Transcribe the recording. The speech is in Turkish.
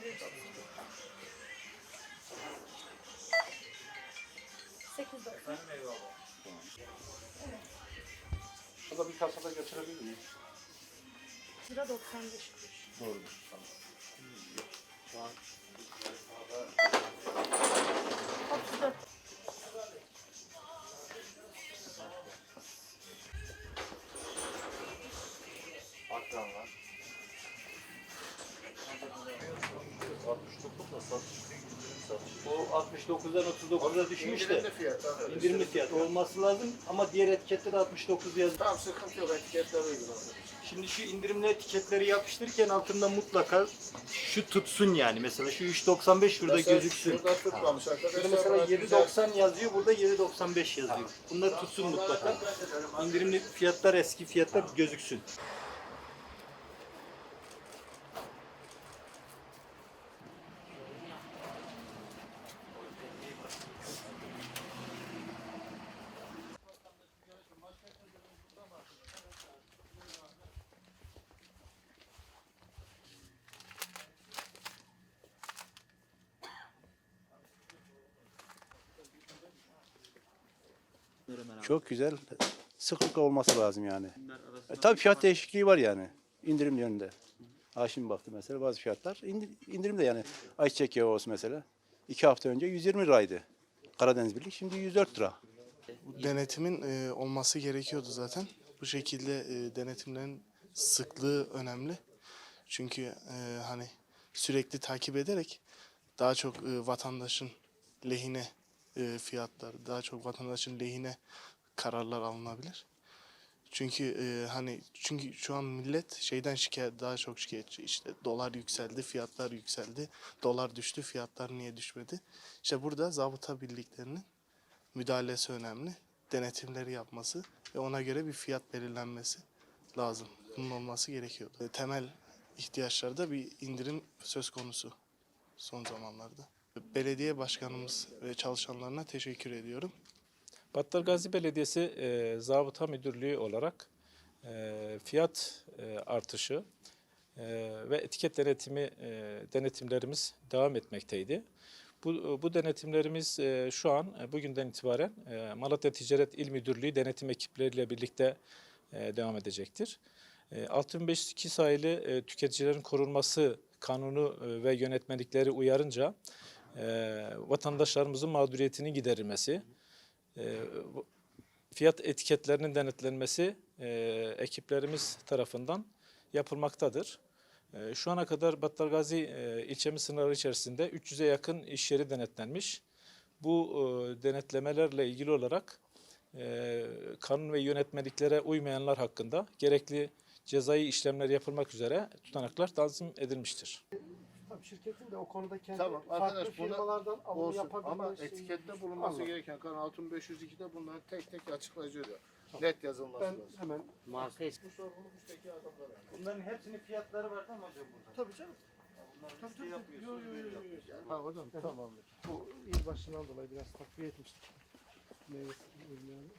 8.90. Evet. Bu da bir kasada götürebilir miyiz? Lira 95 kuruş. Doğrudur. Tamam. 69 da satış. Satış. O 69'dan 39'a düşmüş de İndirimli fiyat. abi. indirimli fiyat olması lazım ama diğer etikette de 69 yazıyor. Tamam sıkıntı yok etiketler uygun abi. Şimdi şu indirimli etiketleri yapıştırırken altında mutlaka şu tutsun yani. Mesela şu 3.95 şurada Mesela gözüksün. Şurada tutmamış arkadaşlar. Şurada mesela güzel- 7.90 yazıyor, burada 7.95 yazıyor. Bunlar tutsun mutlaka. İndirimli fiyatlar, eski fiyatlar gözüksün. Çok güzel. Sıklıkla olması lazım yani. E, tabii fiyat değişikliği var yani. İndirim yönünde. Ha şimdi baktım mesela bazı fiyatlar indir- indirimde yani. Ayçiçek yağı olsun mesela. İki hafta önce 120 liraydı. Karadeniz Birlik şimdi 104 lira. Denetimin e, olması gerekiyordu zaten. Bu şekilde e, denetimlerin sıklığı önemli. Çünkü e, hani sürekli takip ederek daha çok e, vatandaşın lehine e, fiyatlar, daha çok vatandaşın lehine kararlar alınabilir. Çünkü e, hani çünkü şu an millet şeyden şikayet daha çok şikayetçi. İşte dolar yükseldi, fiyatlar yükseldi. Dolar düştü, fiyatlar niye düşmedi? İşte burada zabıta birliklerinin müdahalesi önemli. Denetimleri yapması ve ona göre bir fiyat belirlenmesi lazım. Bunun olması gerekiyordu. E, Temel ihtiyaçlarda bir indirim söz konusu son zamanlarda. Belediye başkanımız ve çalışanlarına teşekkür ediyorum. Battalgazi Belediyesi e, Zabıta Müdürlüğü olarak e, fiyat e, artışı e, ve etiket denetimi e, denetimlerimiz devam etmekteydi. Bu, bu denetimlerimiz e, şu an e, bugünden itibaren e, Malatya Ticaret İl Müdürlüğü denetim ekipleriyle birlikte e, devam edecektir. E, 6502 sayılı e, tüketicilerin korunması kanunu e, ve yönetmelikleri uyarınca e, vatandaşlarımızın mağduriyetinin giderilmesi, e, fiyat etiketlerinin denetlenmesi e, ekiplerimiz tarafından yapılmaktadır. E, şu ana kadar Battalgazi e, ilçemiz sınırları içerisinde 300'e yakın iş yeri denetlenmiş. Bu e, denetlemelerle ilgili olarak e, kanun ve yönetmeliklere uymayanlar hakkında gerekli cezai işlemler yapılmak üzere tutanaklar tanzim edilmiştir. Tabii şirketin de o konuda kendi Tamam, farklı arkadaş firmalardan alım Olsun yapabilme ama şeyi- etikette bulunması Anladım. gereken kanun 6502'de bunları tek tek açıklayıcı diyor. Net yazılması Ben lazım. hemen Bu sorunu üstteki adamlara. Bunların hepsinin fiyatları var ama hocam burada. tabii canım. Tabii tabii. Yo, yapıyorsunuz, yo, yo, böyle yo, yo. yapıyorsunuz. Ha hocam tamam. Bu yılbaşından dolayı biraz takviye etmiştik. Meyve ürünlerini.